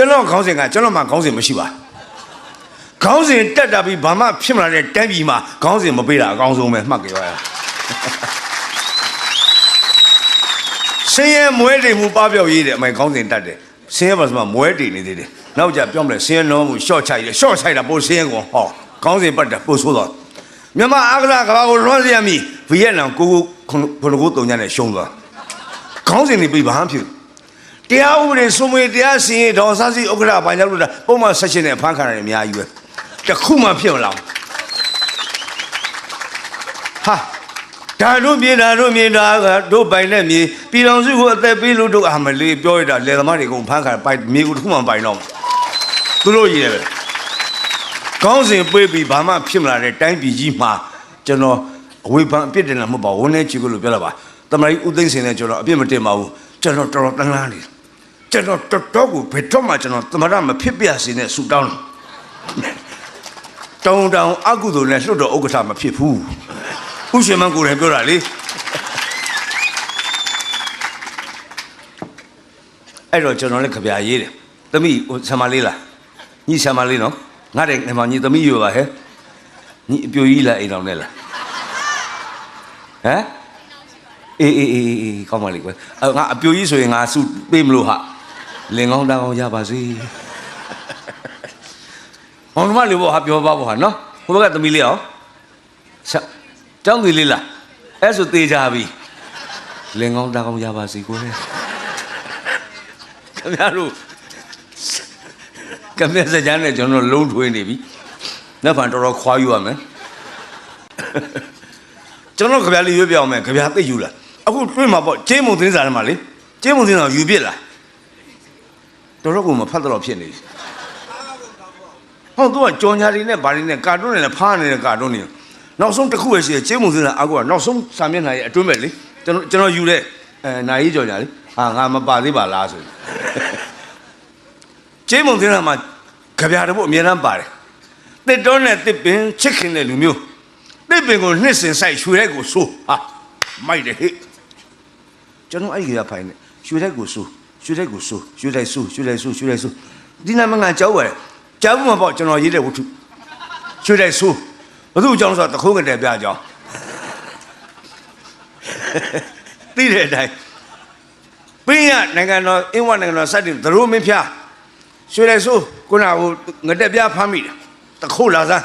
ကျွန်တော်ခေါင်းစဉ်ကကျွန်တော်မှခေါင်းစဉ်မရှိပါခေါင်းစဉ်တက်တာပြီးဘာမှဖြစ်မလာတဲ့တန်းပြည်မှာခေါင်းစဉ်မပေးတာအကောင်းဆုံးပဲမှတ်ကြပါရဆင်းရဲမွဲတေမှုပပျောက်ရေးတယ်အမေခေါင်းစဉ်တက်တယ်ဆင်းရဲပါစမမွဲတေနေသေးတယ်နောက်ကြပြောမလဲဆင်းရဲလုံးမှုရှော့ချိုက်တယ်ရှော့ချိုက်တာပိုဆင်းရဲကုန်ဟောခေါင်းစဉ်ပတ်တယ်ပိုဆိုးတော့မြန်မာအာကစားကဘာကိုလွှမ်းစီရမီဗီယက်နမ်ကိုကိုခုနကိုတုံညနဲ့ရှုံးသွားခေါင်းစဉ်တွေပြီးဘာမှဖြစ် တရားဥပဒေစိုးမွေတရားစီရင်တော်ဆန်းစီဥက္ကဋ္ဌဘာကြောင့်လို့လဲပုံမှန်ဆက်ရှင်နဲ့ဖမ်းခံရတယ်အများကြီးပဲတစ်ခုမှဖြစ်မလားဟာဒါတို့မြေဒါတို့မြေဒါကတို့ပိုင်တဲ့မြေပြည်တော်စုကိုအသက်ပေးလို့တို့အာမလေးပြောရတာလေသမားတွေကုန်ဖမ်းခံပိုင်မြေကိုတစ်ခုမှပိုင်တော့သူတို့ရည်တယ်ပဲကောင်းစဉ်ပေးပြီးဘာမှဖြစ်မလာတဲ့တိုင်းပြည်ကြီးမှာကျွန်တော်အဝေဖန်အပြစ်တင်လာမဟုတ်ပါဘူးဝန်းနေချီကိုလို့ပြောတာပါတမန်ကြီးဦးသိန်းစင်နဲ့ကျွန်တော်အပြစ်မတင်ပါဘူးကျွန်တော်တော်တော်တန်းလန်းနေတယ် ကျွန်တော်တော်တော်ကိုဘယ်တော့မှကျွန်တော်သမရမဖြစ်ပြစေနဲ့ဆူတောင်းတယ်တောင်းတောင်းအကုသိုလ်နဲ့လွတ်တော်ဥက္ကဋ္ဌမဖြစ်ဘူးဥရှင်မကိုယ်တိုင်ပြောတာလေအဲ့တော့ကျွန်တော်လည်းခပြရေးတယ်သမီးဟိုဆံမလေးလားညီဆံမလေးနော်ငါတဲ့ငမညီသမီးယူပါဟဲ့ညီအပြိုကြီးလားအိမ်တော်နဲ့လားဟမ်အေးအေးအေးအေးကောင်းပါလိမ့်ကွယ်အဲ့ငါအပြိုကြီးဆိုရင်ငါစုပေးမလို့ဟာ လင်ကောင်းတောင်းကောင်းရပါစေ။မောင်နှမလေးဘောဟာပြောပါဘောဟာနော်။ဟိုဘက်ကသမီးလေးအောင်ဆက်တောင်းသူလေးလား။အဲ့ဆိုသေးကြပြီ။လင်ကောင်းတောင်းကောင်းရပါစေကိုယ်။ခင်ဗျားတို့ကမဲစကြမ်းနဲ့ကျွန်တော်လုံးထွေးနေပြီ။နောက်ဖန်တော်တော်ခွာယူရမယ်။ကျွန်တော်ကြပြလေးရွေးပြအောင်မယ်ကြပြသိယူလား။အခုတွေ့မှာပေါ့ကျင်းမုံသင်းစားထဲမှာလေကျင်းမုံသင်းစားယူပြစ်လား။ တော်တော့ကိုမဖတ်တော့ဖြစ်နေပြီဟုတ်သူကကြော်ညာတွေနဲ့ဗာတွေနဲ့ကာတွန်းတွေနဲ့ဖားနေတဲ့ကာတွန်းတွေနောက်ဆုံးတစ်ခုပဲရှိတယ်ကျေးမုံစင်းအကူကနောက်ဆုံးစာမျက်နှာရဲ့အတွင်းပဲလေကျွန်တော်ကျွန်တော်ယူတဲ့အဲနိုင်ကြီးကြော်ညာလေဟာငါမပါသေးပါလားဆိုကျေးမုံစင်းမှာကြပြားတဖို့အများအားပါတယ်တစ်တွန်းနဲ့တစ်ပင်ချစ်ခင်တဲ့လူမျိုးတစ်ပင်ကိုနှစ်စင်ဆိုင်ရွှေတဲ့ကိုဆိုးဟာမိုက်တယ်ဟဲ့ကျွန်တော်အဲ့ဒီကဖိုင်နေရွှေတိုက်ကိုဆူ ရွှေတိုက်ကိုဆူရွှေတိုက်ဆူရွှေတိုက်ဆူရွှေတိုက်ဆူဒီနာမငါကြောက်ပါတယ်ကြောက်မှာပေါ့ကျွန်တော်ရေးတဲ့ဝတ္ထုရွှေတိုက်ဆူဘသူအကြောင်းဆိုတော့တခိုးငတဲ့ပြအကြောင်းသိတဲ့အတိုင်းပင်းရနိုင်ငံတော်အင်းဝနိုင်ငံတော်စတင်သရိုးမင်းဖျားရွှေတိုက်ဆူခုနကဟိုငတဲ့ပြဖမ်းမိတယ်တခိုးလာစမ်း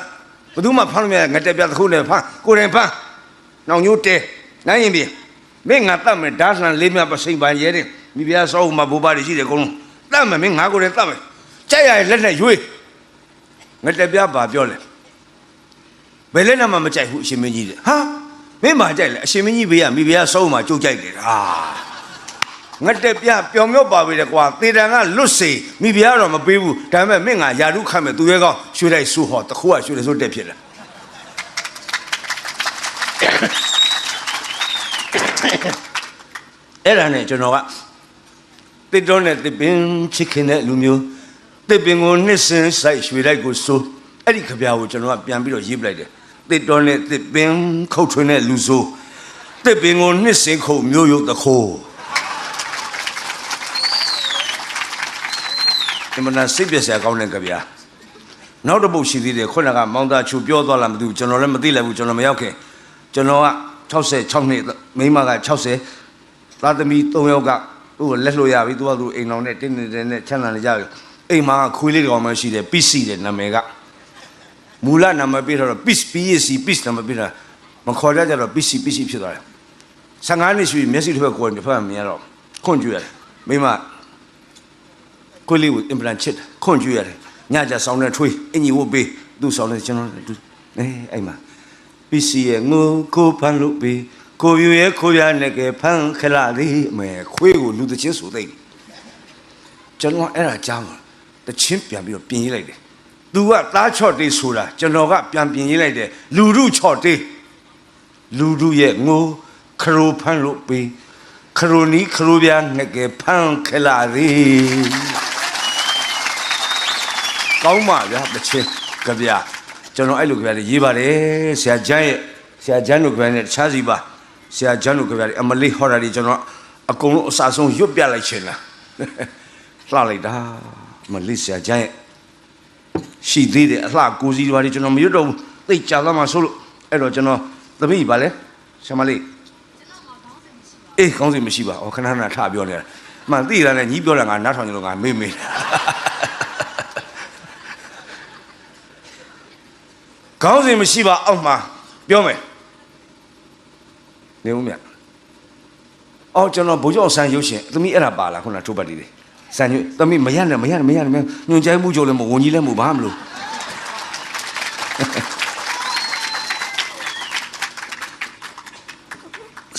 ဘသူမှဖမ်းလို့မရငတဲ့ပြတခိုးနဲ့ဖမ်းကိုယ်တိုင်ဖမ်းနောင်ညိုးတဲနိုင်ရင်ပြင်မင်းငါတတ်မယ်ဓာတ်ဆန်လေးမြတ်ပစိန်ပန်ရဲတယ် မိဖုရားစောက်မှာဘိုးဘတွေရှိတယ်အကုန်လုံးတတ်မယ်မင်းငါကိုယ်တည်းတတ်မယ်ကြိုက်ရရင်လက်နဲ့ရွေးငါတက်ပြပါပြောလဲဘယ်လက်နဲ့မှမကြိုက်ဘူးအရှင်မင်းကြီးတဲ့ဟာမင်းမကြိုက်လဲအရှင်မင်းကြီးဘေးကမိဖုရားစောက်မှာကြုတ်ကြိုက်တယ်ဟာငါတက်ပြပျော်မြော့ပါပြီလေကွာသေတံကလွတ်စေမိဖုရားတော့မပေးဘူးဒါပေမဲ့မင်းငါယာရုခတ်မယ်သူရဲကောင်းရွှေလိုက်ဆူဟောတခုကရွှေလိုက်ဆိုတက်ဖြစ်တယ်အဲ့ဒါနဲ့ကျွန်တော်က တစ်တော်နဲ့တစ်ပင်ချစ်ခင်တဲ့လူမျိုးတစ်ပင်ကိုနှစ်စင်ဆိုင်ရွှေလိုက်ကိုစိုးအဲ့ဒီကြပြားကိုကျွန်တော်ကပြန်ပြီးတော့ရေးပလိုက်တယ်တစ်တော်နဲ့တစ်ပင်ခုတ်ထွင်းတဲ့လူစိုးတစ်ပင်ကိုနှစ်စင်ခုတ်မျိုးရုပ်တခိုးဒီမနာစိတ်ပြည့်စရာကောင်းတဲ့ကြပြားနောက်တစ်ပုတ်ရှိသေးတယ်ခုနကမောင်သားချူပြောသွားလားမသိဘူးကျွန်တော်လည်းမသိလိုက်ဘူးကျွန်တော်မရောက်ခင်ကျွန်တော်က66နှစ်မိန်းမက60သားသမီး၃ယောက်က သူ့ကိုလက်လို့ရပြီသူကသူအိမ်တော်နဲ့တင်းတင်းတင်းနဲ့ချမ်းသာနေကြပြီအိမ်မှာခွေးလေးတစ်ကောင်မှရှိတယ် PC တဲ့နာမည်ကမူလနာမည်ပေးထားတော့ Peace PSC Peace နာမည်ပေးတာမခေါ်ကြကြတော့ PC PC ဖြစ်သွားတယ်15နှစ်ရှိပြီမျက်စိတစ်ဖက်ကိုယ်တစ်ဖက်မြင်ရတော့ခွန့်ကျွရတယ်မိမခွေးလေးကို implant ချစ်တယ်ခွန့်ကျွရတယ်ညကြဆောင်းတဲ့ထွေးအင်ကြီးဝတ်ပေးသူ့ဆောင်းတဲ့ကျွန်တော်အဲအဲ့မှာ PC ရဲ့ငိုကိုဖန်လို့ပေး ကိုပြူရဲ့ခိုးရနဲ့ကဖန်ခလာလေးအမေခွေးကိုလူတချင်းဆိုသိတယ်ကျွန်တော်အဲ့ဒါကြားမှာတချင်းပြန်ပြီးတော့ပြင်ရေးလိုက်တယ်သူကသားချော့တေးဆိုတာကျွန်တော်ကပြန်ပြင်ရေးလိုက်တယ်လူရုချော့တေးလူရုရဲ့ငိုခရိုဖန်လို့ပေးခရိုနီခရိုပြားနဲ့ကဖန်ခလာလေးကောင်းပါဗျာတချင်းကြဗျာကျွန်တော်အဲ့လိုကြဗျာလေးရေးပါတယ်ဆရာချမ်းရဲ့ဆရာချမ်းတို့ကြဗျာနဲ့တခြားစီပါ ဆရာချမ်းတို့ကြဗျာလေးအမလေးဟောတာဒီကျွန်တော်အကုန်လုံးအစာဆုံးရွတ်ပြလိုက်ချင်လားလှလိုက်တာမလေးဆရာကျန်းရဲ့ရှိသေးတယ်အလှကိုစီတွေကျွန်တော်မရွတ်တော့ဘူးသိကြသွားမှဆိုလို့အဲ့တော့ကျွန်တော်သမီးပါလဲဆရာမလေးအေးကောင်းစီမရှိပါဘူးခဏခဏထပြောနေတာမှန်သိရတယ်ညီးပြောတာငါနားထောင်ကြလို့ငါမေ့မေ့ကောင်းစီမရှိပါအောက်မှာပြောမယ် နေဦးမြတ်အော်ကျွန်တော်ဘိုးကျော်ဆန်းရုပ်ရှင်သမီးအဲ့ဒါပါလားခုနထုတ်ပတ်လေးဆန်းညသမီးမရနဲ့မရနဲ့မရနဲ့မရညွန်ကြိုင်းမှုကြိုလည်းမဝန်ကြီးလည်းမဘာမလို့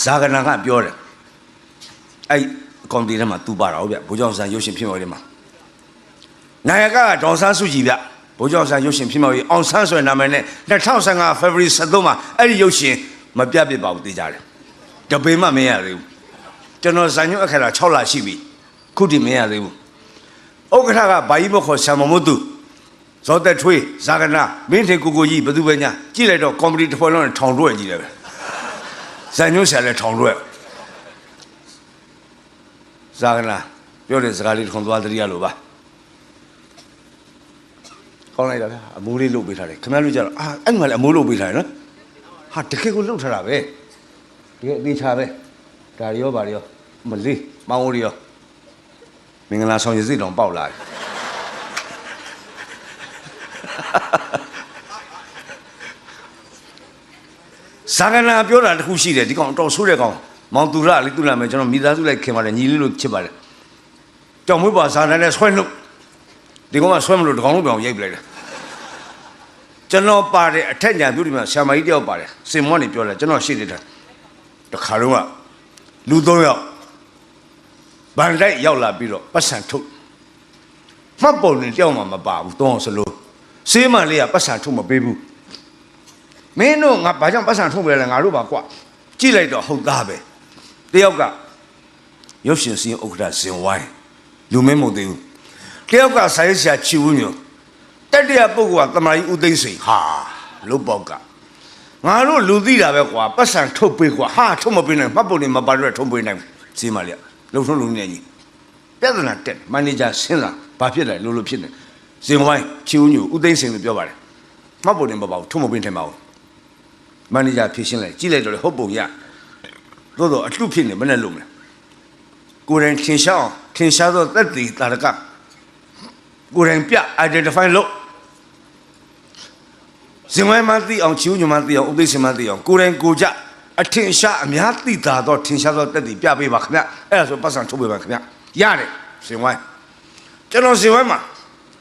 ဇာကနာကပြောတယ်အဲ့ကော်မတီထဲမှာသူပါတာဟုတ်ဗျဘိုးကျောင်းဆန်းရုပ်ရှင်ဖြစ်မော်လေးမှာနာယကကဒေါ်ဆန်းစုကြည်ဗျဘိုးကျောင်းဆန်းရုပ်ရှင်ဖြစ်မော်လေးအောင်ဆန်းဆိုတဲ့နာမည်နဲ့2015 February 23မှာအဲ့ဒီရုပ်ရှင်မပြတ်ပြစ်ပါဘူးသိကြတယ် တပေမှမရသေးဘူးကျွန်တော်ဇာညွတ်အခါ6လရှိပြီခုထိမရသေးဘူးဥက္ကဋ္ဌကဘာကြီးမခေါ်ဆံမမုတ်သူဇောသက်ထွေးဇာကနာမင်းထေကိုကိုကြီးဘယ်သူပဲညာကြည့်လိုက်တော့ကော်မတီတစ်ဖွဲ့လုံးနဲ့ထောင်တွဲကြည့်တယ်ပဲဇန်ညွှန်းဆရာလည်းထောင်ရွက်ဇာကနာပြောတဲ့စကားလေးထုံသွားတရိယလို့ပါကောင်းလိုက်တာဗျာအမိုးလေးလုတ်ပေးထားတယ်ခင်ဗျားတို့ကြတော့အာအဲ့မှာလည်းအမိုးလုတ်ပေးထားတယ်နော်ဟာတကယ်ကိုလုတ်ထားတာပဲ တကယ်အသေးချာပဲဒါရီရောဗာရီရောမလေးမောင်ဦးရီရောမင်္ဂလာဆောင်ရည်စိတ်တောင်ပေါက်လာတယ်ဇာကနာပြောတာတခုရှိတယ်ဒီကောင်တော်ဆိုးတဲ့ကောင်မောင်သူရလေးသူနာမယ်ကျွန်တော်မိသားစုလိုက်ခင်ပါတယ်ညီလေးလို့ချစ်ပါတယ်ကြောင်မွေးပါဇာနာနဲ့ဆွဲလို့ဒီကောင်ကဆွဲမလို့ဒီကောင်လို့ပြောင်ရိုက်ပလိုက်တယ်ကျွန်တော်ပါတယ်အထက်ညာပြုဒီမှာဆ iam မကြီးတယောက်ပါတယ်စင်မောနေပြောတယ်ကျွန်တော်ရှိနေတာ တခါတော့ကလူသုံးယောက်ဗန်တိုက်ရောက်လာပြီးတော့ပတ်စံထုတ်မှတ်ပုံနဲ့တယောက်မှမပါဘူးသုံးအောင်စလို့စေးမန်လေးကပတ်စံထုတ်မပေးဘူးမင်းတို့ငါဘာကြောင့်ပတ်စံထုတ်ပြလဲငါတို့ပါကွာကြည့်လိုက်တော့ဟုတ်သားပဲတယောက်ကရုပ်ရှင်စင်းဥက္ကဋ္ဌဇင်ဝိုင်းလူမင်းမဟုတ်သေးဘူးတယောက်ကဆိုင်းဆရာချီဝင်းမျိုးတတိယပုဂ္ဂိုလ်ကတမကြီးဦးသိန်းစိန်ဟာလုတ်ပေါက်က ငါတို့လူသိတာပဲကွာပတ်စံထုတ်ပေးကွာဟာထုတ်မပေးနိုင်မှတ်ပုံနေမပါတော့ထုတ်ပေးနိုင်စင်းမလေးလုံထုံးလုံနေကြီးပြဿနာတက်မန်နေဂျာဆင်းလာဘာဖြစ်လဲလို့လို့ဖြစ်နေဇင်ဝိုင်းချီဝင်းမျိုးဦးသိန်းစိန်လို့ပြောပါတယ်မှတ်ပုံနေမပါဘူးထုတ်မပေးနိုင်ပါဘူးမန်နေဂျာဖြည့်ရှင်းလိုက်ကြည့်လိုက်တော့လေဟုတ်ပုံရသို့တော့အထုဖြစ်နေမနဲ့လို့မလဲကိုယ်တိုင်ထင်ရှားအောင်ထင်ရှားသောသက်သေတာရကကိုယ်တိုင်ပြ identify လို့ ဇင်ဝဲမသိအောင်ချီဦးညမသိအောင်ဥသိစင်မသိအောင်ကိုယ်တိုင်ကိုကြအထင်ရှားအများသိတာတော့ထင်ရှားသောသက်သေပြပေးပါခင်ဗျအဲ့ဒါဆိုပတ်စံထုတ်ပေးပါခင်ဗျရတယ်ဇင်ဝဲကျွန်တော်ဇင်ဝဲမှာ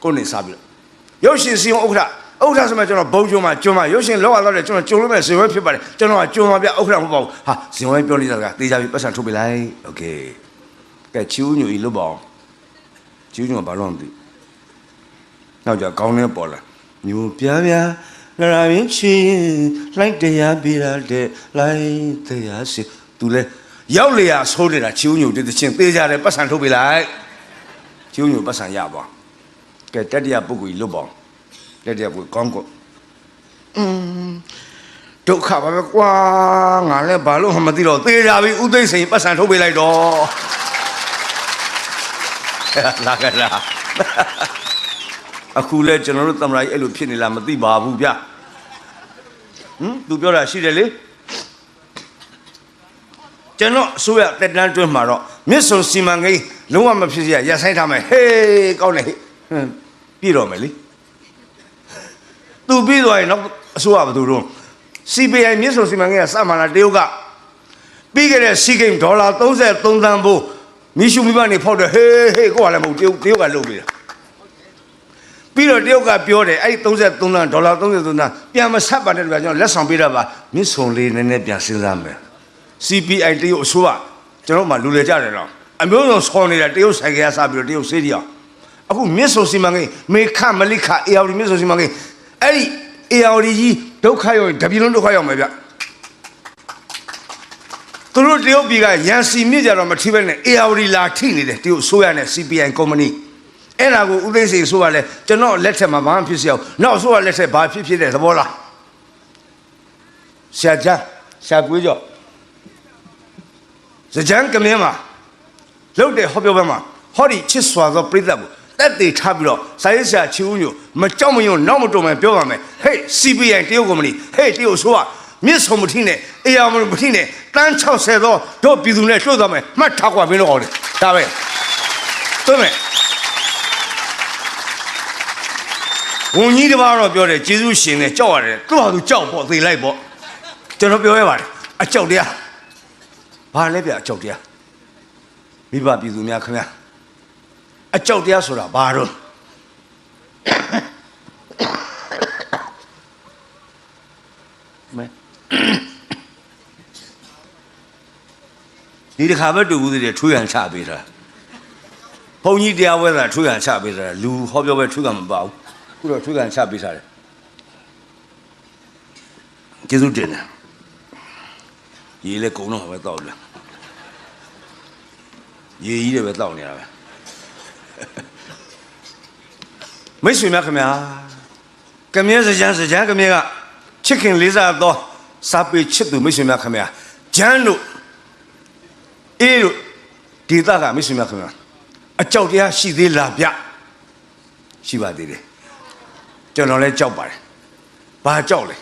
ကိုယ်နေစားပြီးတော့ရုပ်ရှင်စီအောင်ဥက္ခဋ္ဌဥက္ကဋ္ဌဆိုမှကျွန်တော်ဘုံကျုံမှာကျုံမှာရုပ်ရှင်လောက်ရတော့လေကျွန်တော်ကျုံလို့မဲ့ဇင်ဝဲဖြစ်ပါတယ်ကျွန်တော်ကကျုံမှာပြဥက္ကဋ္ဌမဟုတ်ပါဘူးဟာဇင်ဝဲပြောနေတာကတေးကြပြီပတ်စံထုတ်ပေးလိုက်โอเคကဲချီဦးညူကြီးလွတ်ပါအောင်ချီဦးညူကဘာလို့မသိနောက်ကြကောင်းနေပေါ်လာညူပြားပြား နရာမင်းချီလိုက်တရားပြရတဲ့လိုက်တရားစီသူလဲရောက်လေရဆိုးနေတာချီဦးညူတည်ချင်းသေးကြတယ်ပတ်စံထုတ်ပေးလိုက်ချီဦးညူပတ်စံရပါကဲတတိယပုဂ္ဂိုလ်ကြီးလွတ်ပါအောင်တတိယပုဂ္ဂိုလ်ကောင်းကောอืมဒုက္ခပါပဲကွာငါလည်းဘာလို့မှမသိတော့သေကြပြီဥသိမ့်စိန်ပတ်စံထုတ်ပေးလိုက်တော့လာကလာ အခုလဲကျွန်တော်တို့သမရာကြီးအဲ့လိုဖြစ်နေလားမသိပါဘူးဗျဟမ်သူပြောတာရှိတယ်လေကျွန်တော်အစိုးရတက်တန်းတွင်းမှာတော့မြစ်ဆုံစီမံကိန်းလုံးဝမဖြစ်ရရက်ဆိုင်ထားမယ်ဟေးကောင်းတယ်ဟေးဟမ်ပြည့်တော့မယ်လေသူပြီးသွားရင်တော့အစိုးရဘယ်သူတော့ CPI မြစ်ဆုံစီမံကိန်းကစမှလာတရုတ်ကပြီးခဲ့တဲ့စီဂိမ်းဒေါ်လာ33သန်းဖို့မီရှူမိဘနေဖောက်တယ်ဟေးဟေးကိုကလည်းမဟုတ်တရုတ်တရုတ်ကလုပ်ပေးတာ ပြီးတော့တရုတ်ကပြောတယ်အဲ့33သန်းဒေါ်လာ33သန်းပြန်မဆက်ပါနဲ့ဗျာကျွန်တော်လက်ဆောင်ပေးတာပါမြစ်ဆုံလေးနည်းနည်းပြန်စဉ်းစားမယ် CPI တရုတ်အစိုးရကျွန်တော်မှလူလေကြတယ်တော့အမျိုးစုံဆော်နေတာတရုတ်ဆိုင်ကစားပြီးတော့တရုတ်စေးတရားအခုမြစ်ဆုံစီမံကိန်းမေခမလိခအေယာဝတီမြစ်ဆုံစီမံကိန်းအဲ့ဒီအေယာဝတီကြီးဒုက္ခရောက်ရင်တပြည်လုံးဒုက္ခရောက်မယ်ဗျသူတို့တရုတ်ပြည်ကရန်စီမြစ်ကြတော့မထိပဲနဲ့အေယာဝတီလာထိနေတယ်တရုတ်ဆိုရနဲ့ CPI ကုမ္ပဏီ အဲ့ဒါကိုဥသိမ်းစိန်ဆိုရလဲကျွန်တော်လက်ထက်မှာဘာမှဖြစ်စေအောင်နောက်ဆိုရလက်ထက်ဘာဖြစ်ဖြစ်တဲ့သဘောလားဆရာချမ်းဆရာကွေးကြောစကြံကမင်းမှာလုတ်တဲ့ဟောပြောပွဲမှာဟောဒီချစ်စွာသောပြိဿကိုတက်သေးထားပြီးတော့စာရေးဆရာချီဦးညိုမကြောက်မရွံ့နောက်မတော်မှပြောပါမယ်ဟေး CPI တရုတ်ကုမ္ပဏီဟေးတရုတ်ဆိုကမြစ်ဆုံမထီနဲ့အေယာမထီနဲ့တန်း60သောတို့ပြည်သူနဲ့တွေ့သွားမယ်မှတ်ထားကွာမင်းတို့အောင်တယ်ဒါပဲသွင်းမယ် ဝန်ကြီးတစ်ပါးတော့ပြောတယ်ကျေးဇူးရှင်နဲ့ကြောက်ရတယ်သူ့ဟာသူကြောက်ပေါ့သေလိုက်ပေါ့ကျွန်တော်ပြောရပါတယ်အကြောက်တရားဘာလဲဗျအကြောက်တရားမိဘပြည်သူများခင်ဗျာအကြောက်တရားဆိုတာဘာတော့မဲဒီတစ်ခါပဲတူဘူးသေးတယ်ထွေးရန်ချပေးတာဘုန်းကြီးတရားဝဲတာထွေးရန်ချပေးတာလူဟောပြောပဲထွေးကမပါဘူး ခုတော့ထွေးရန်ချပေးထားတယ်ကျေးဇူးတင်တယ်ရေလည်းကုံတော့ပဲတောက်တယ်ရေကြီးတယ်ပဲတောက်နေတာပဲမိတ်ဆွေများခင်ဗျာကမြဲစကြံစကြံကမြဲကချစ်ခင်လေးစားသောစာပေချစ်သူမိတ်ဆွေများခင်ဗျာဂျမ်းတို့အေးတို့ဒေသကမိတ်ဆွေများခင်ဗျာအကြောက်တရားရှိသေးလားဗျရှိပါသေးတယ် ကျွန်တော်လည်းကြောက်ပါတယ်ဘာကြောက်လဲ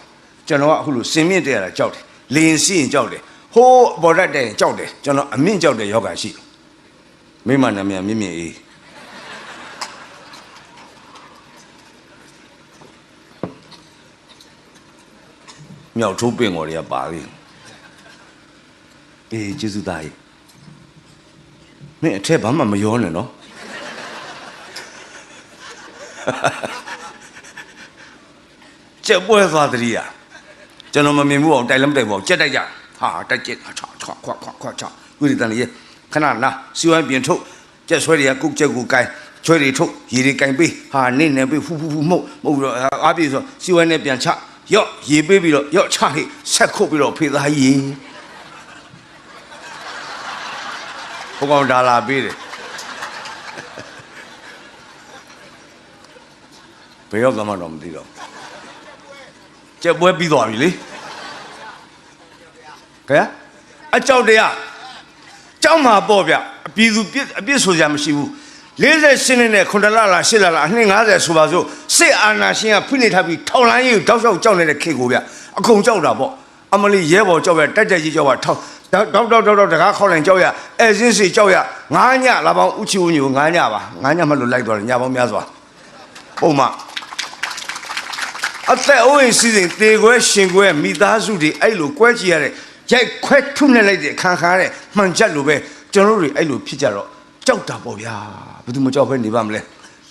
ကျွန်တော်ကအခုလိုစင်မြင့်တဲ့ရတာကြောက်တယ်လင်းစီရင်ကြောက်တယ်ဟိုးပေါ်ရက်တဲ့ကြောက်တယ်ကျွန်တော်အမြင့်ကြောက်တဲ့ယောဂရှိတယ်မိမနာမည်မြင့်မြင့်အေးမြောက်ထိုးပင်တော်တွေကပါပြီအေးကျေးဇူးသားကြီးမင်းအထက်ဘာမှမရောနဲ့နော် ကျက်ပွဲသွားတည်းရကျွန်တော်မမြင်ဘူးအောင်တိုက်လည်းမတိုက်ဘူးအောင်ကြက်တိုက်ကြဟာတိုက်ကြက်ချာချာခွာခွာခွာချာဝိရိတန်လေးခဏနာစီဝိုင်းပြင်ထုတ်ကြက်ဆွဲတွေကကုတ်ကြက်ကိုကိုင်းချွဲတွေထုတ်ရေတွေကင်ပေးဟာနေနေပေးဖူးဖူးဖူးမှုတ်မှုတ်ပြီးတော့အားပြေဆိုစီဝိုင်းနဲ့ပြန်ချရော့ရေပေးပြီးတော့ရော့ချဟိဆက်ခုတ်ပြီးတော့ဖေသားကြီးဘုကောင်ဒါလာပေးတယ်ဘယ်ရောက်ကမှတော့မသိတော့ ကြက်ပွဲပြီးသွားပြီလေခင်ဗျာအကြောက်တရားကြောက်မှာပေါ့ဗျအပြည်သူပြစ်အပြစ်ဆိုကြမရှိဘူး40ရှင်းနဲ့9လလား8လလားအနှစ်90ဆိုပါစို့စစ်အာဏာရှင်ကဖိနေထားပြီးထောင်လိုင်းကြီးကိုတောက်လျှောက်ကြောက်နေတဲ့ခေတ်ကိုဗျအကုန်ကြောက်တာပေါ့အမလီရဲဘော်ကြောက်ရတက်တက်ကြီးကြောက်ရထောက်တောက်တောက်တောက်တောက်တကားခေါက်လိုက်ကြောက်ရအဲစင်းစီကြောက်ရငားညလာပေါင်းဥချီဦးညိုငားညပါငားညမှလို့လိုက်သွားတယ်ညပေါင်းများစွာပုံမှန် အသက်အိုးအိမ်စီစဉ်တေခွဲရှင်ခွဲမိသားစုတွေအဲ့လိုကွဲကြည့်ရတဲ့ရိုက်ခွဲထုနဲ့လိုက်တဲ့ခံခါတဲ့မှန်ချက်လိုပဲကျွန်တော်တို့တွေအဲ့လိုဖြစ်ကြတော့ကြောက်တာပေါ့ဗျာဘယ်သူမကြောက်ဘဲနေပါမလဲ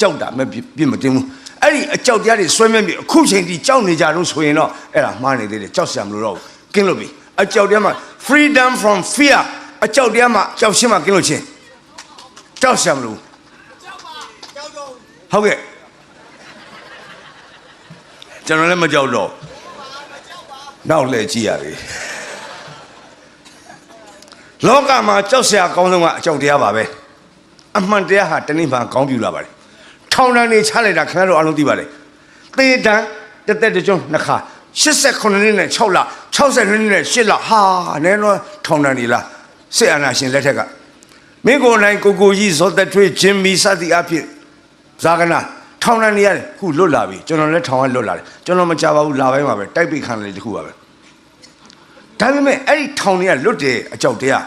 ကြောက်တာမဲ့ပြစ်မတင်ဘူးအဲ့ဒီအကြောက်တရားတွေဆွဲမြဲပြီးအခုချိန်ထိကြောက်နေကြလို့ဆိုရင်တော့အဲ့ဒါမှားနေသေးတယ်ကြောက်စရာမလိုတော့ဘူးကင်းလို့ပြီအကြောက်တရားမှာ freedom from fear အကြောက်တရားမှာကြောက်ရှင်းမှာကင်းလို့ချင်းကြောက်စရာမလိုဘူးဟုတ်ကဲ့ ကျွန်တော်လည်းမကြောက်တော့နောက်လဲကြည့်ရပြီလောကမှာကြောက်စရာကောင်းဆုံးကအကြောက်တရားပါပဲအမှန်တရားဟာတနေ့မှကောင်းပြူလာပါတယ်ထောင်တန်းနေချလိုက်တာခင်ဗျားတို့အားလုံးသိပါတယ်သေတန်းတက်တက်တကြုံနှစ်ခါ89နှစ်နဲ့6လ60နှစ်နဲ့8လဟာနဲတော့ထောင်တန်းနေလားစစ်အာဏာရှင်လက်ထက်ကမင်းကိုယ်နိုင်ကိုကိုကြီးဇော်သက်ထွေးဂျင်မီစသည်အဖြစ်ဇာကနာ ထောင်တန်းနေရတယ်ခုလွတ်လာပြီကျွန်တော်လည်းထောင်ကလွတ်လာတယ်ကျွန်တော်မကြပါဘူးလာပိုင်းမှာပဲတိုက်ပိတ်ခံတယ်တခုပါပဲဒါပေမဲ့အဲ့ဒီထောင်တွေကလွတ်တယ်အကြောက်တရား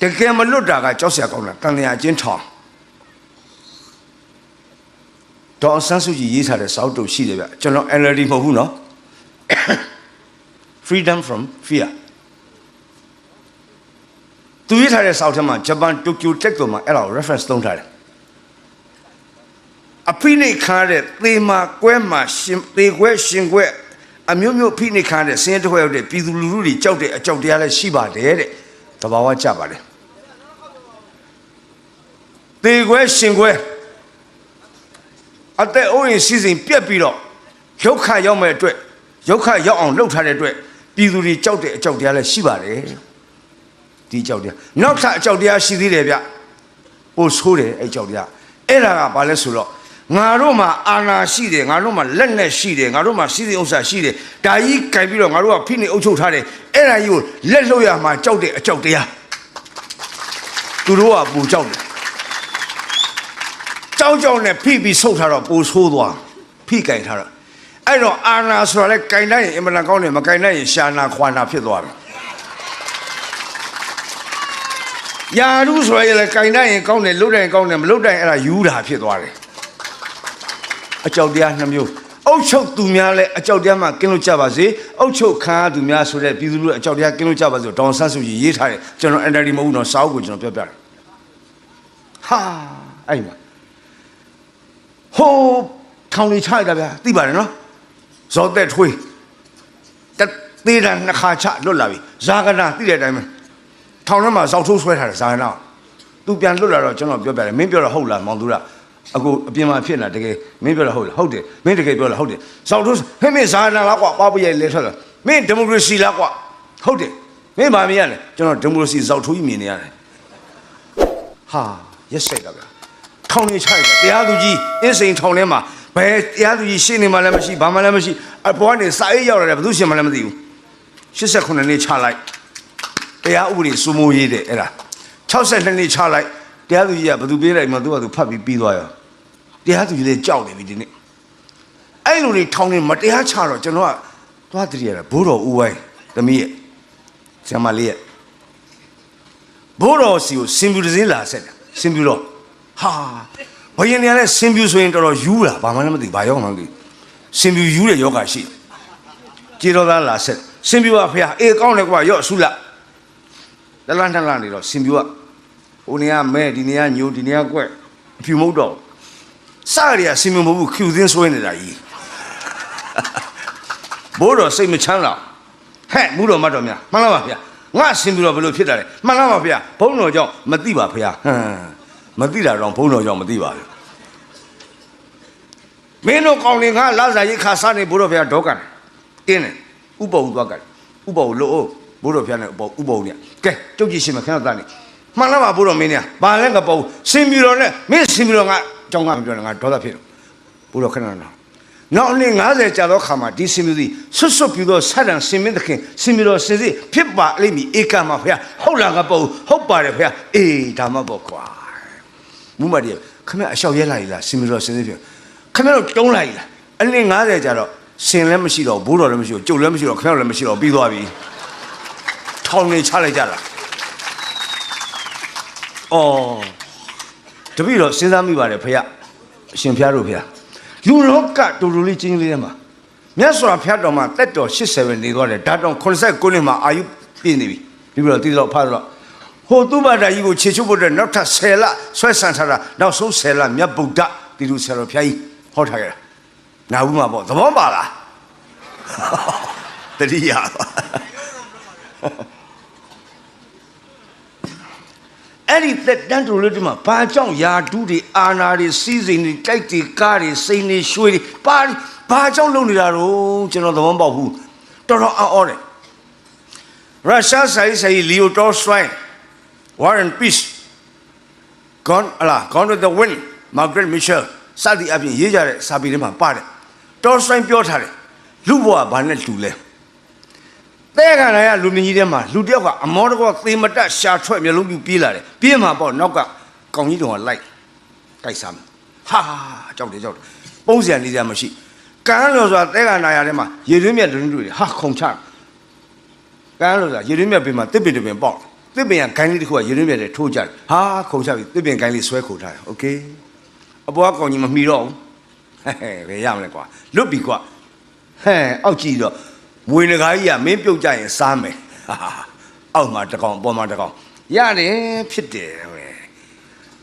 တကယ်မလွတ်တာကကြောက်စရာကောင်းတာတန်လျာအချင်းထောင်ဒေါ်ဆန်းစုကြည်ရေးထားတဲ့စာအုပ်တုပ်ရှိတယ်ဗျကျွန်တော် NLD မဟုတ်ဘူးနော် freedom from fear သူရေးထားတဲ့စာအုပ်ထဲမှာဂျပန်တိုကျိုတက်တော်မှာအဲ့ဒါကို reference သုံးထားတယ် အဖိနေခါတဲ့သေမာကွဲမှာရှင်သေခွဲရှင်ခွဲအမျိုးမျိုးဖိနေခါတဲ့ဆင်းရဲတစ်ခွဲရောက်တဲ့ပြည်သူလူထုတွေကြောက်တဲ့အကြောက်တရားလည်းရှိပါတယ်တဲ့တဘာဝကြပါတယ်သေခွဲရှင်ခွဲအသက်အိုးရင်စီစဉ်ပြက်ပြီးတော့ရုတ်ခရောက်မဲ့အတွက်ရုတ်ခရောက်အောင်လှုပ်ထားတဲ့အတွက်ပြည်သူတွေကြောက်တဲ့အကြောက်တရားလည်းရှိပါတယ်ဒီကြောက်တရားနောက်ထပ်အကြောက်တရားရှိသေးတယ်ဗျပို့ဆိုးတယ်အဲ့ကြောက်တရားအဲ့ဒါကဘာလဲဆိုတော့ ငါတို့မှာအာဏာရှိတယ်ငါတို့မှာလက်နဲ့ရှိတယ်ငါတို့မှာစီစဉ်ဥစ္စာရှိတယ်ဒါကြီးကြိုက်ပြီးတော့ငါတို့ကဖိနေအုပ်ချုပ်ထားတယ်အဲ့ဒါကြီးကိုလက်လှုပ်ရမှာကြောက်တဲ့အကြောက်တရားသူတို့ကပူကြောက်တယ်ကြောင်းကြောင်းနဲ့ဖိပြီးဆုတ်ထားတော့ပိုဆိုးသွားဖိကင်ထားတော့အဲ့တော့အာနာဆိုတာလဲကင်တိုင်းရင်အင်မတန်ကောင်းတယ်မကင်တိုင်းရင်ရှာနာခွာနာဖြစ်သွားတယ်ယာရုဆိုရလဲကင်တိုင်းရင်ကောင်းတယ်လုတ်တိုင်းကောင်းတယ်မလုတ်တိုင်းအဲ့ဒါယူတာဖြစ်သွားတယ် အကြောက်တရားနှမျိုးအုတ်ချုပ်သူများလဲအကြောက်တရားမှကင်းလို့ကြပါစေအုတ်ချုပ်ခံရသူများဆိုတဲ့ပြည်သူလူအကြောက်တရားကင်းလို့ကြပါစေဒေါန်ဆန်းစုကြည်ရေးထားတယ်ကျွန်တော်အန်တရီမဟုတ်ဘူးတော့စာအုပ်ကိုကျွန်တော်ပြောပြတယ်ဟာအဲ့မှာဟိုးထောင်လေးချလိုက်တာဗျာသိပါတယ်နော်ဇောသက်ထွေးတသေးတာနှစ်ခါချလွတ်လာပြီဇာကနာသိတဲ့အတိုင်းပဲထောင်ထဲမှာဇောက်ထိုးဆွဲထားတယ်ဇာကနာသူပြန်လွတ်လာတော့ကျွန်တော်ပြောပြတယ်မင်းပြောတာဟုတ်လားမောင်သူရ အခုအပြင်မှာဖြစ်လာတကယ်မင်းပြောတာဟုတ်လားဟုတ်တယ်မင်းတကယ်ပြောလားဟုတ်တယ်ဇောက်ထိုးဟဲ့မင်းဇာကနာလားကွာပါပရဲ့လဲထွက်လာမင်းဒီမိုကရေစီလားကွာဟုတ်တယ်မင်းဗာမရလဲကျွန်တော်ဒီမိုကရေစီဇောက်ထိုးကြီးမြင်နေရတယ်ဟာရက်စိတ်တာဗျာထောင်နေချိုက်တယ်တရားသူကြီးအင်းစိန်ထောင်ထဲမှာဘယ်တရားသူကြီးရှင်းနေမှလည်းမရှိဘာမှလည်းမရှိအပေါ်ကနေစာအိတ်ရောက်လာတယ်ဘယ်သူရှင်းမှလည်းမသိဘူး89နှစ်ချလိုက်တရားဥပဒေစိုးမိုးရေးတဲ့အဲ့ဒါ62နှစ်ချလိုက်တရားသူကြီးကဘယ်သူပေးလိုက်မှသူကသူဖတ်ပြီးပြီးသွားရော တရားသူကြီးလည်းကြောက်နေပြီဒီနေ့အဲ့လိုတွေထောင်နေမတရားချတော့ကျွန်တော်ကသွားတည်းရတာဘိုးတော်ဦးဝိုင်းသမီးရဲ့ဆရာမလေးရဲ့ဘိုးတော်စီကိုစင်ပြူတစ်စင်းလာဆက်တယ်စင်ပြူတော့ဟာဘယင်နေရတဲ့စင်ပြူဆိုရင်တော်တော်ယူတာဘာမှလည်းမသိဘာရောက်မှမသိစင်ပြူယူတဲ့ယောဂရှိကြေတော်သားလာဆက်စင်ပြူကဖေအေးကောင်းတယ်ကွာရော့ဆုလာတလန်းတလန်းနေတော့စင်ပြူကဟိုနေကမဲဒီနေကညိုဒီနေကကွက်အဖြူမဟုတ်တော့ စရရစင်ပြူမဟုတ်ဘူးဖြူသင်းဆွဲနေတာကြီးဘိုးတော်စိတ်မချမ်းတော့ဟဲ့မူတော်မတ်တော်များမှန်လားပါဗျာငါစင်ပြူတော့ဘယ်လိုဖြစ်တာလဲမှန်လားပါဗျာဘုန်းတော်ကြောင့်မသိပါဗျာဟမ်မသိတာတော့ဘုန်းတော်ကြောင့်မသိပါဘူးမင်းတို့ကောင်းနေငါလာစာရိတ်ခါစားနေဘိုးတော်ဗျာဒေါကန်တင်းတယ်ဥပ္ပဝသွားကန်ဥပ္ပဝလို့ဘိုးတော်ဗျာနဲ့ဥပ္ပဝဥပ္ပဝเนี่ยကဲကြုတ်ကြည့်ရှင်မခဏသားနေမှန်လားပါဘိုးတော်မင်းเนี่ยဘာလဲကပေါ့စင်ပြူတော်နဲ့မင်းစင်ပြူတော်က ကြောင်းကမပြောနဲ့ငါဒေါသဖြစ်တော့ဘိုးတော်ခဏနော်နောက်နေ့90ကြာတော့ခါမှာဒီစင်မြူစီဆွတ်ဆွတ်ပြူတော့ဆက်တန်စင်မင်းသခင်စင်မြူတော်စင်စီဖြစ်ပါလိမ့်မည်ဧကမှာဖះဟုတ်လားကပေါ့ဟုတ်ပါတယ်ဖះအေးဒါမှပေါ့ကွာမူမတည်းခမအလျှောက်ရဲလာကြီးလားစင်မြူတော်စင်စီဖြစ်ခမတို့တုံးလာကြီးလားအနည်း90ကြာတော့စင်လည်းမရှိတော့ဘိုးတော်လည်းမရှိတော့ကျုပ်လည်းမရှိတော့ခမလည်းမရှိတော့ပြီးသွားပြီထောင်နေချလိုက်ကြတာအော် တပည့်တော်စဉ်းစားမိပါတယ်ဖះအရှင်ဖះတို့ဖះလူလောကတူတူလေးချင်းလေးထဲမှာမြတ်စွာဘုရားတော်မှာတက်တော်80ပဲနေသွားတယ်ဒါတောင်89နှစ်မှာအာယုပြည့်နေပြီပြီးပြီးတော့တိတော့ဖတ်တော့ဟိုသူမတာကြီးကိုခြေချုပ်ဖို့အတွက်နောက်ထပ်10လဆွဲဆန်ထားတာနောက်ဆုံး10လမြတ်ဗုဒ္ဓတိလူဆရာတော်ဘုရားကြီးဟောထားခဲ့တာနာဘူးမှာပေါ့သဘောပါလားတတိယ အဲ့ဒီသက်တန်းတူလို့ဒီမှာဘာကြောင့်ယာတူးတွေအာနာတွေစီးစိမ်တွေကြိုက်တွေကားတွေစိန်တွေရွှေတွေဘာဘာကြောင့်လုံနေတာတော့ကျွန်တော်သဘောပေါက်ဘူးတော်တော်အော်တယ်ရုရှားဆိုင်ဆိုင်လီယိုတော်စဝိုင်း War and Peace Gone အလား Gone with the Wind Margaret Mitchell စသည်အပြင်ရေးကြတဲ့စာပေထဲမှာပါတယ်တော်စဝိုင်းပြောထားတယ်လူဘဝဘာနဲ့တူလဲ တဲ့ခံရလူမြင့်ကြီးထဲမှာလူတယောက်ကအမောတကောသေမတက်ရှာထွက်မျိုးလုံးပြပြေးလာတယ်ပြေးမှာပေါ့နောက်ကကောင်းကြီးတော်ကလိုက်ကြိုက်စားမယ်ဟာကြောက်တယ်ကြောက်တယ်ပုံစံနေကြမရှိကန်းလို့ဆိုတာတဲ့ခံရထဲမှာရေတွင်းမြက်တွင်းတွေဟာခုံချကန်းလို့ဆိုတာရေတွင်းမြက်ပြင်မှာတစ်ပင်တစ်ပင်ပေါက်တစ်ပင်ကဂိုင်းလေးတစ်ခုကရေတွင်းမြက်တွေထိုးကြတယ်ဟာခုံချပြီတစ်ပင်ဂိုင်းလေးဆွဲခုထားတယ်โอเคအပေါ်ကကောင်းကြီးမမှီတော့ဘူးဟဲ့ဟဲ့ဘယ်ရမလဲကွာလွတ်ပြီကွာဟဲ့အောက်ကြည့်တော့ မွေနဂါကြီးကမင်းပြုတ်ကြရင်စားမယ်ဟာအောက်မှာတစ်ကောင်အပေါ်မှာတစ်ကောင်ရတယ်ဖြစ်တယ်ဟဲ့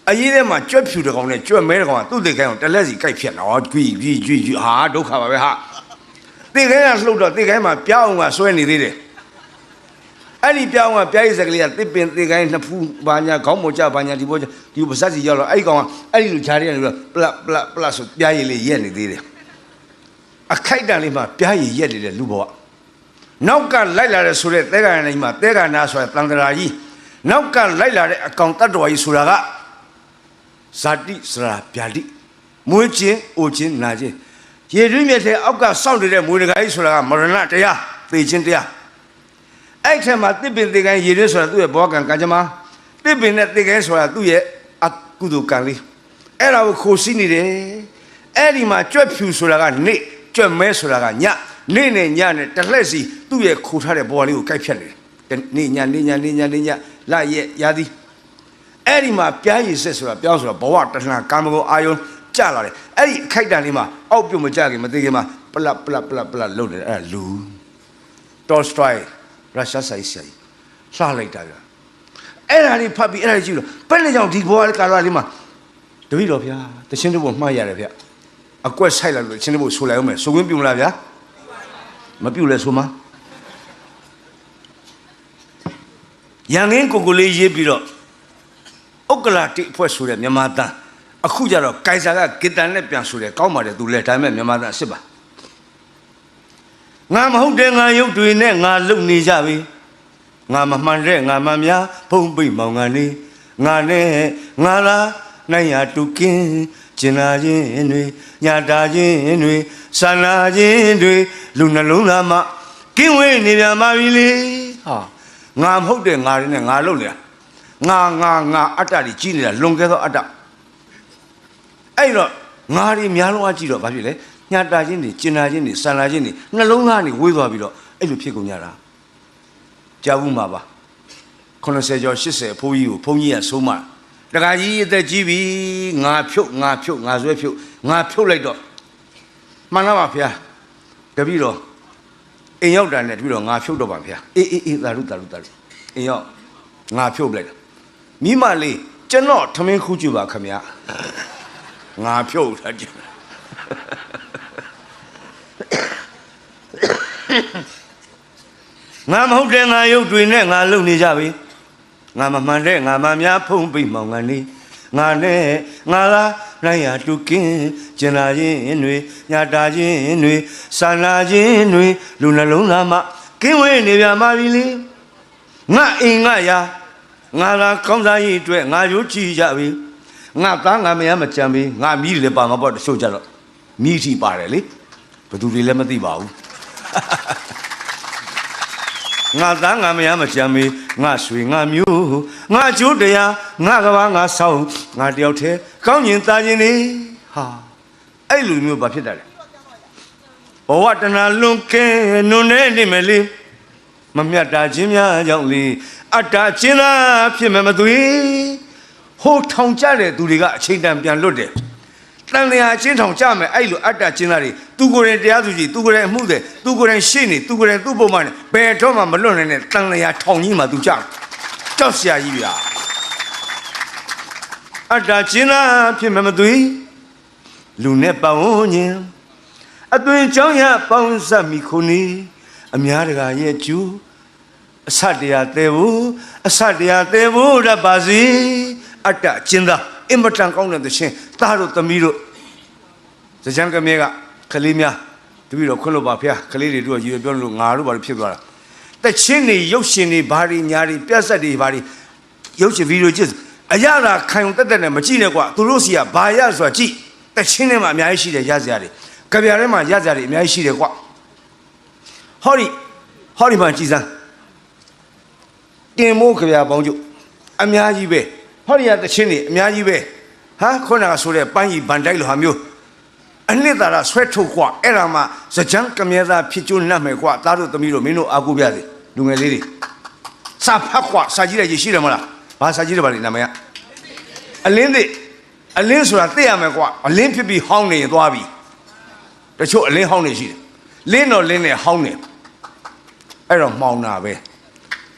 အရေးထဲမှာကြွက်ဖြူတစ်ကောင်နဲ့ကြွက်မဲတစ်ကောင်ကသူ့တိတ်ခိုင်းအောင်တလက်စီကြိုက်ဖြစ်တော့ကြွီကြွီကြွီကြွီဟာဒုက္ခပါပဲဟာတိတ်ခိုင်းကလှုပ်တော့တိတ်ခိုင်းမှာပြောင်းအောင်ကဆွဲနေသေးတယ်အဲ့ဒီပြောင်းကပြားရည်စကလေးကတစ်ပင်တိတ်ခိုင်းနှစ်ဖူးဘာညာခေါင်းပေါ်ကြဘာညာဒီပေါ်ကြဒီပါဇက်စီရောက်တော့အဲ့ဒီကောင်ကအဲ့ဒီလိုဂျားရီကနေပြီးတော့ပလတ်ပလတ်ပလတ်ဆိုပြားရည်လေးရက်နေသေးတယ်အခိုက်တန်လေးမှာပြားရည်ရက်နေတဲ့လူဘဝ နောက်ကလိုက်လာတဲ့ဆိုတဲ့တဲကရနိုင်မှာတဲကနာဆိုတဲ့တန်တရာကြီးနောက်ကလိုက်လာတဲ့အကောင်တတ္တဝါကြီးဆိုတာကဇာတိစရာဗျာတိမွေးခြင်းအိုခြင်းနာခြင်းရေတွင်းမြက်တဲ့အောက်ကစောင့်နေတဲ့မွေးတကားကြီးဆိုတာကမရဏတရားသိခြင်းတရားအဲ့ထက်မှာတစ်ပင်သေကိုင်းရေတွင်းဆိုတာသူ့ရဲ့ဘောကံကံကြမ္မာတစ်ပင်နဲ့သေကိုင်းဆိုတာသူ့ရဲ့အကုသိုလ်ကံလေးအဲ့ဒါကိုခိုးစီးနေတယ်အဲ့ဒီမှာကြွက်ဖြူဆိုတာကနေကြွက်မဲဆိုတာကည နေနဲ့ညနဲ့တစ်လှည့်စီသူ့ရဲ့ခိုးထားတဲ့ဘဝလေးကိုကိုက်ဖြတ်နေတယ်နေညနေညနေညနေညလာရဲ့ရာသီအဲ့ဒီမှာပြားရည်ဆက်ဆိုတာပြောင်းဆိုတာဘဝတလှန်ကာမဂုဏ်အာယုံကြလာတယ်အဲ့ဒီအခိုက်တန်လေးမှာအောက်ပြုတ်မကြခင်မသိခင်မှာပလတ်ပလတ်ပလတ်ပလတ်လုပ်တယ်အဲ့ဒါလူတော်စထရိုင်ရုရှားဆိုင်ဆိုင်လှလိုက်တာဗျာအဲ့ဒါလေးဖတ်ပြီးအဲ့ဒါလေးကြည့်လို့ဘယ်နဲ့ကြောင့်ဒီဘဝကာလလေးမှာတပည့်တော်ဗျာတခြင်းတို့ဘမှားရတယ်ဗျအကွက်ဆိုင်လာလို့တခြင်းတို့ဘဆိုလိုက်အောင်မယ်ဆိုခွင့်ပြုမလားဗျာ မပြုလဲဆိုမရန်ငင်းကိုကိုလေးရေးပြီးတော့ဥက္ကလာတိအဖွဲ့ဆိုတဲ့မြန်မာသားအခုကျတော့ကိုင်စာကဂီတန်နဲ့ပြန်ဆိုတယ်ကောင်းပါတယ်သူလဲဒါပေမဲ့မြန်မာသားအစ်စ်ပါငါမဟုတ်တဲ့ငါရုပ်တွေနဲ့ငါလုံနေကြပြီငါမမှန်တဲ့ငါမများဖုံးပိတ်မောင်ငါနေငါနဲ့ငါလား နိုင်ရတူကင်းကျင်လာခြင်းတွေညာတာခြင်းတွေဆန္ဒခြင်းတွေလူနှလုံးသားမှာကင်းဝေးနေပြန်ပါပြီလေဟာငါမဟုတ်တဲ့ငါတွေနဲ့ငါလုံနေတာငါငါငါအတ္တတွေကြီးနေတာလွန်ကဲသောအတ္တအဲ့တော့ငါတွေများလုံးအကြည့်တော့ဘာဖြစ်လဲညာတာခြင်းတွေကျင်လာခြင်းတွေဆန္ဒခြင်းတွေနှလုံးသားတွေဝေးသွားပြီးတော့အဲ့လိုဖြစ်ကုန်ကြတာကြားဘူးမှာပါ80ကျော်80ဖိုးကြီးကိုဘုန်းကြီးကဆုံးမတ ခါကြီးအသက်ကြီးပြီငါဖြုတ်ငါဖြုတ်ငါဆွဲဖြုတ်ငါဖြုတ်လိုက်တော့မှန်လားပါဗျာတပည့်တော်အိမ်ရောက်တာနဲ့တပည့်တော်ငါဖြုတ်တော့ပါဗျာအေးအေးအေးသာရုသာရုသာရုအိမ်ရောက်ငါဖြုတ်လိုက်တာမိမလေးကျွန်တော်ထမင်းခူးကြည့်ပါခင်ဗျာငါဖြုတ်တာကြည့်ငါမဟုတ်တဲ့ငါရုပ်တွေနဲ့ငါလုံနေကြပြီ ငါမမှန်တဲ့ငါမများဖုံးပိတ်မောင်ငါနေငါနဲ့ငါလားနိုင်ရတူကင်းကျင်လာခြင်းတွေညာတာခြင်းတွေဆန္ဒခြင်းတွေလူနှလုံးသားမှာကင်းဝေးနေပြန်ပါပြီလေငါအိမ်ငါရာငါလားကောင်းစားရေးအတွက်ငါရိုးကြည့်ကြပြီငါသားငါမရမကြံပြီငါမိတယ်ပါမှာပေါ့တချို့ကြတော့မိထီပါတယ်လေဘယ်သူတွေလည်းမသိပါဘူး ငါသားငါမရမချမ်းမေးငါဆွေငါမျိုးငါကျိုးတရားငါကဘာငါဆောင်ငါတယောက်တည်းကောင်းကျင်သားခြင်းနေဟာအဲ့လူမျိုးဘာဖြစ်တာလဲဘဝတဏလွန်ကဲနုံနေနေမလေးမမြတ်တာခြင်းများကြောင့်လေအတ္တချင်းသာဖြစ်မယ်မသွေဟိုထောင်ကြတဲ့သူတွေကအချိန်တန်ပြန်လွတ်တယ် တန်လျာချင်းထောင်ကြမယ်အဲ့လိုအတ္တချင်းသားတွေသူကိုယ်တိုင်တရားသူကြီးသူကိုယ်တိုင်အမှုတယ်သူကိုယ်တိုင်ရှေ့နေသူကိုယ်တိုင်သူ့ပုံမှန်ဘယ်တော့မှမလွတ်နိုင်တဲ့တန်လျာထောင်ကြီးမှသူကြောက်ကြောက်စရာကြီးဗျာအတ္တချင်းသာဖြစ်မယ်မသွေလူနဲ့ပတ်ဝန်းကျင်အသွင်ကြောင်းရပေါင်းစပ်မိခုနေအများတကာရဲ့ကျူးအဆတရားသေးဘူးအဆတရားသေးဘူးရပါစီအတ္တကျင်းသား အင်မတန်ကောင်းတဲ့သရှင်သားတို့သမီးတို့စကြံကမဲကကလေးများတပည့်တော်ခွင့်လို့ပါဖျားကလေးတွေတို့ကရည်ရွယ်ပြောလို့ငါတို့ဘာလို့ဖြစ်သွားတာတချင်းတွေရုပ်ရှင်တွေဘာတွေညာတွေပြက်ဆက်တွေဘာတွေရုပ်ရှင်ဗီဒီယိုကြည့်အရသာခံုံတက်တက်နဲ့မကြည့်နဲ့ကွာသူတို့စီကဘာရဆိုတာကြည့်တချင်းထဲမှာအများကြီးရှိတယ်ရစရာတွေကြပြထဲမှာရစရာတွေအများကြီးရှိတယ်ကွာဟောဒီဟောဒီမှာကြည်စမ်းတင်မိုးကြပြပေါင်းကျုပ်အများကြီးပဲ ဟောဒီကတချင်းတွေအများကြီးပဲဟာခုနကဆိုတဲ့ပန်းကြီးဗန်တိုက်လိုဟာမျိုးအနှစ်သာရဆွဲထုတ်ကွာအဲ့ဒါမှစကြံကမြဲသားဖြစ်ကျွန်းနှံ့မယ်ကွာသားတို့သမီးတို့မင်းတို့အာကိုပြစေလူငယ်လေးတွေစာဖတ်ကွာစာကြည့်လိုက်ရရှိတယ်မလားဘာစာကြည့်တယ်ပါလဲနာမည်ကအလင်းသိအလင်းဆိုတာသိရမယ်ကွာအလင်းဖြစ်ပြီးဟောင်းနေရင်သွားပြီတချို့အလင်းဟောင်းနေရှိတယ်လင်းတော့လင်းနေဟောင်းနေအဲ့တော့မှောင်တာပဲ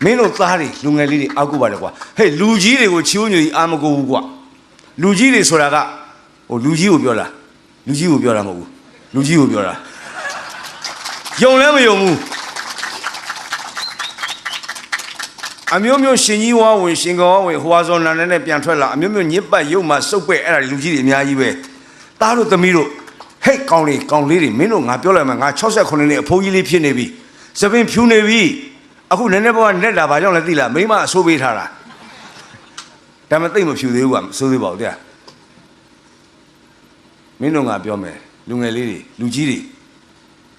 မင်းတို့သားတွေလူငယ်လေးတွေအာကုပါတယ်ကွာဟဲ့လူကြီးတွေကိုချိုးညွီအာမကိုဘူးကွာလူကြီးတွေဆိုတာကဟိုလူကြီးကိုပြောတာလူကြီးကိုပြောတာမဟုတ်ဘူးလူကြီးကိုပြောတာယုံလည်းမယုံဘူးအမျိုးမျိုးရှင်ကြီးဝါဝင်ရှင်ကောဝင်ဟိုဟာဇောနာနဲ့ပြန်ထွက်လာအမျိုးမျိုးညစ်ပတ်ရုပ်မှစုပ်ပဲ့အဲ့ဒါတွေလူကြီးတွေအများကြီးပဲသားတို့သမီးတို့ဟဲ့ကောင်းလေးကောင်းလေးတွေမင်းတို့ငါပြောလိုက်မှာငါ68နှစ်အဖိုးကြီးလေးဖြစ်နေပြီသပင်ဖြူနေပြီ အခုနည်းနည်းပေါ်ကနဲ့တာဘာကြောင့်လဲသိလားမိမအဆိုးပေးထားတာဒါမှသိမ့်မဖြူသေးဘူးကမဆိုးသေးပါဘူးတရားမင်းတို့ငါပြောမယ်လူငယ်လေးတွေလူကြီးတွေ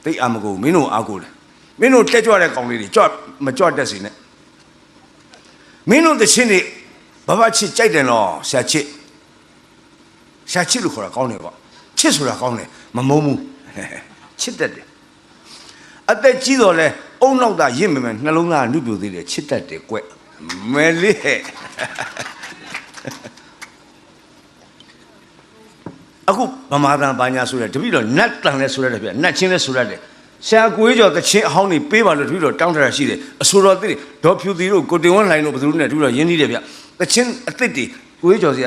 သိအာမကိုမင်းတို့အာကိုတယ်မင်းတို့တက်ကြွတဲ့ကောင်လေးတွေကြွမကြွတက်စီနဲ့မင်းတို့တချင်းတွေဘဘချစ်ကြိုက်တယ်နော်ဆရာချစ်ရှာချစ်လို့ခေါ်တာကောင်းတယ်ပေါ့ချစ်ဆိုတာကောင်းတယ်မမုန်းဘူးချစ်တတ်တယ်အသက်ကြီးတော့လဲ အုံနောက်သားရင့်မမယ်နှလုံးသားကနုပြိုသေးတယ်ချစ်တတ်တယ်ကွမဲလေးဟဲ့အခုဗမာတန်ဘာညာဆိုရတပိတော့နတ်တန်လဲဆိုရတယ်ဗျနတ်ချင်းလဲဆိုရတယ်ဆရာကိုကြီးကျော်တချင်းအဟောင်းနေပေးပါလို့တပိတော့တောင်းတရရှိတယ်အဆိုတော်သိတယ်ဒေါ်ဖြူတီတို့ကိုတင်ဝန်းလှိုင်တို့ဘယ်သူနဲ့တပိတော့ရင်းနှီးတယ်ဗျတချင်းအသစ်တွေကိုကြီးကျော်စီက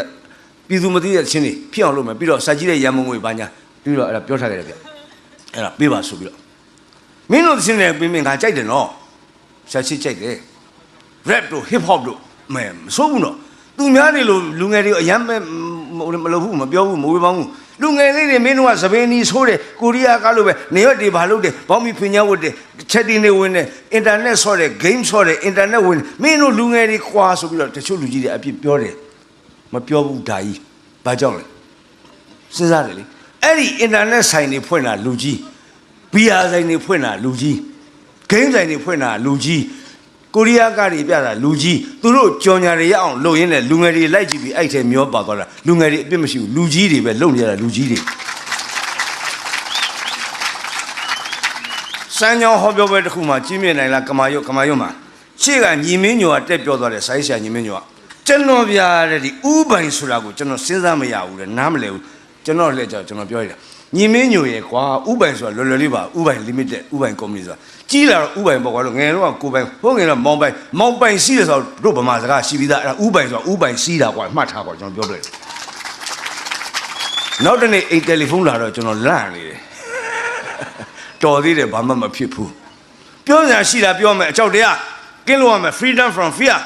ပြည်သူမသိတဲ့တချင်းတွေဖြစ်အောင်လုပ်မယ်ပြီးတော့စာကြည့်တဲ့ရန်မုံငွေဘာညာတပိတော့အဲ့ဒါပြောထားကြတယ်ဗျအဲ့ဒါပေးပါဆိုပြီးတော့ မင်းတို့တချင်းတွေပြင်းပြင်းကကြိုက်တယ်နော်ဆရာချစ်ကြိုက်တယ် rap တို့ hip hop တို့မဲမဆိုးဘူးနော်သူများနေလို့လူငယ်တွေအရမ်းပဲမလုပ်ဘူးမပြောဘူးမဝေပေါင်းဘူးလူငယ်လေးတွေမင်းတို့ကသပင်းနီဆိုးတယ်ကိုရီးယားကလို့ပဲနေရွက်တွေဘာလုပ်တယ်ဘောင်းမီဖင်ညာဝတ်တယ်ချက်တင်တွေဝင်တယ်အင်တာနက်ဆော့တယ် game ဆော့တယ်အင်တာနက်ဝင်မင်းတို့လူငယ်တွေခွာဆိုပြီးတော့တချို့လူကြီးတွေအပြစ်ပြောတယ်မပြောဘူးဒါကြီးဘာကြောင့်လဲစဉ်းစားတယ်လေအဲ့ဒီအင်တာနက်ဆိုင်တွေဖွင့်တာလူကြီး ဘီယာဆိုင်တွေဖွင့်တာလူကြီးဂိမ်းဆိုင်တွေဖွင့်တာလူကြီးကိုရီးယားကတွေပြတာလူကြီးသူတို့ကြော်ညာတွေရအောင်လုပ်ရင်းနဲ့လူငယ်တွေလိုက်ကြည့်ပြီးအဲ့ထဲမျောပါသွားတာလူငယ်တွေအပြစ်မရှိဘူးလူကြီးတွေပဲလုပ်နေရတာလူကြီးတွေစမ်းကြောင်းဟောပြောပွဲတစ်ခုမှကြီးမြင့်နိုင်လားကမာရွတ်ကမာရွတ်မှာရှေ့ကညီမင်းညိုကတက်ပြောသွားတယ်ဆိုင်းဆရာညီမင်းညိုကကျွန်တော်ပြတဲ့ဒီဥပိုင်ဆိုတာကိုကျွန်တော်စဉ်းစားမရဘူးလေနားမလဲဘူးကျွန်တော်လည်းကြောက်ကျွန်တော်ပြောရတာ ညီမင်းညိုရဲ့ကွာဥပိုင်ဆိုတာလွယ်လွယ်လေးပါဥပိုင် limited ဥပိုင် company ဆိုတာကြီးလာတော့ဥပိုင်ပေါ့ကွာလို့ငယ်တော့ကိုပိုင်ဟိုငယ်တော့မောင်ပိုင်မောင်ပိုင်စီးတယ်ဆိုတော့တို့ဗမာစကားရှိပြီးသားအဲ့ဒါဥပိုင်ဆိုတာဥပိုင်စီးတာကွာမှတ်ထားကွာကျွန်တော်ပြောပြတယ်နောက်တနေ့အိမ်တယ်လီဖုန်းလာတော့ကျွန်တော်လန့်နေတယ်တော်သေးတယ်ဘာမှမဖြစ်ဘူးပြောစရာရှိတာပြောမယ်အကြောက်တရားကင်းလို့ရမယ် freedom from fear